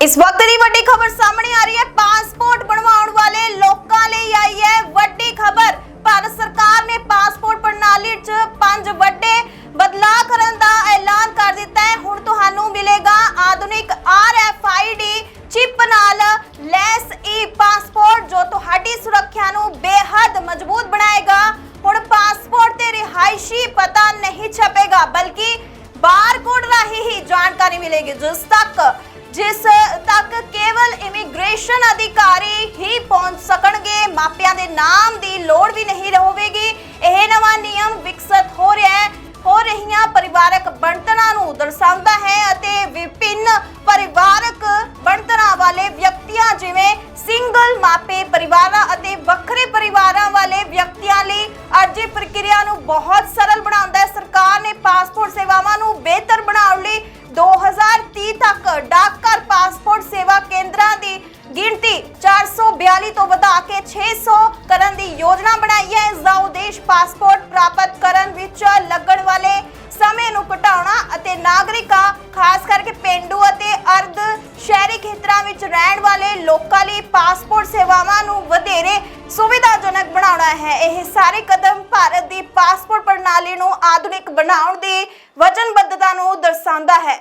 ਇਸ ਵਕਤ ਦੀ ਵੱਡੀ ਖਬਰ ਸਾਹਮਣੇ ਆ ਰਹੀ ਹੈ ਪਾਸਪੋਰਟ ਬਣਵਾਉਣ ਵਾਲੇ ਲੋਕਾਂ ਲਈ ਆਈ ਹੈ ਵੱਡੀ ਖਬਰ ਭਾਰਤ ਸਰਕਾਰ ਨੇ ਪਾਸਪੋਰਟ ਪ੍ਰਣਾਲੀ 'ਚ ਪੰਜ ਵੱਡੇ ਬਦਲਾਅ ਕਰਨ ਦਾ ਐਲਾਨ ਕਰ ਦਿੱਤਾ ਹੈ ਹੁਣ ਤੁਹਾਨੂੰ ਮਿਲੇਗਾ ਆਧੁਨਿਕ RFID ਚਿਪ ਨਾਲ ਲੈਸ ਈ ਪਾਸਪੋਰਟ ਜੋ ਤੁਹਾਡੀ ਸੁਰੱਖਿਆ ਨੂੰ ਬੇਹੱਦ ਮਜ਼ਬੂਤ ਬਣਾਏਗਾ ਹੁਣ ਪਾਸਪੋਰਟ ਤੇ ਰਿਹਾਇਸ਼ੀ ਪਤਾ ਨਹੀਂ ਛਪੇਗਾ ਬਲਕਿ ਬਾਰਕੋਡ ਰਾਹੀਂ ਹੀ ਜਾਣਕਾਰੀ ਮਿਲੇਗੀ ਜਿਸ ਤੱਕ ਜਿਸ ਤੱਕ ਕੇਵਲ ਇਮੀਗ੍ਰੇਸ਼ਨ ਅਧਿਕਾਰੀ ਹੀ ਪਹੁੰਚ ਸਕਣਗੇ, ਮਾਪਿਆਂ ਦੇ ਨਾਮ ਦੀ ਲੋੜ ਵੀ ਨਹੀਂ ਹੋਵੇਗੀ ਇਹ ਨਵਾਂ ਨਿਯਮ ਵਿਕਸਿਤ ਹੋ ਰਿਹਾ ਹੈ। ਹੋ ਰਹੀਆਂ ਪਰਿਵਾਰਕ ਬਣਤਰਾਂ ਨੂੰ ਦਰਸਾਉਂਦਾ ਹੈ ਅਤੇ ਵਿਭਿੰਨ ਪਰਿਵਾਰਕ ਬਣਤਰਾਂ ਵਾਲੇ ਵਿਅਕਤੀਆਂ, ਜਿਵੇਂ ਸਿੰਗਲ ਮਾਪੇ ਪਰਿਵਾਰਾਂ ਅਤੇ ਵੱਖਰੇ ਪਰਿਵਾਰਾਂ ਵਾਲੇ ਵਿਅਕਤੀਆਂ ਲਈ ਅਰਜ਼ੀ ਪ੍ਰਕਿਰਿਆ ਨੂੰ ਬਹੁਤ ਸਰਲ ਬਣਾਉਂਦਾ ਹੈ। ਸਰਕਾਰ ਨੇ ਗਿਣਤੀ 442 ਤੋਂ ਵਧਾ ਕੇ 600 ਕਰਨ ਦੀ ਯੋਜਨਾ ਬਣਾਈ ਹੈ। ਇਸ ਦਾ ਉਦੇਸ਼ ਪਾਸਪੋਰਟ ਪ੍ਰਾਪਤ ਕਰਨ ਵਿੱਚ ਲੱਗਣ ਵਾਲੇ ਸਮੇਂ ਨੂੰ ਘਟਾਉਣਾ ਅਤੇ ਨਾਗਰਿਕਾਂ, ਖਾਸ ਕਰਕੇ ਪਿੰਡੂ ਅਤੇ ਅਰਧ ਸ਼ਹਿਰੀ ਖੇਤਰਾਂ ਵਿੱਚ ਰਹਿਣ ਵਾਲੇ ਲੋਕਾਂ ਲਈ ਪਾਸਪੋਰਟ ਸੇਵਾਵਾਂ ਨੂੰ ਵਧੇਰੇ ਸੁਵਿਧਾਜਨਕ ਬਣਾਉਣਾ ਹੈ। ਇਹ ਸਾਰੇ ਕਦਮ ਭਾਰਤ ਦੀ ਪਾਸਪੋਰਟ ਪ੍ਰਣਾਲੀ ਨੂੰ ਆਧੁਨਿਕ ਬਣਾਉਣ ਦੀ ਵਚਨਬੱਧਤਾ ਨੂੰ ਦਰਸਾਉਂਦਾ ਹੈ।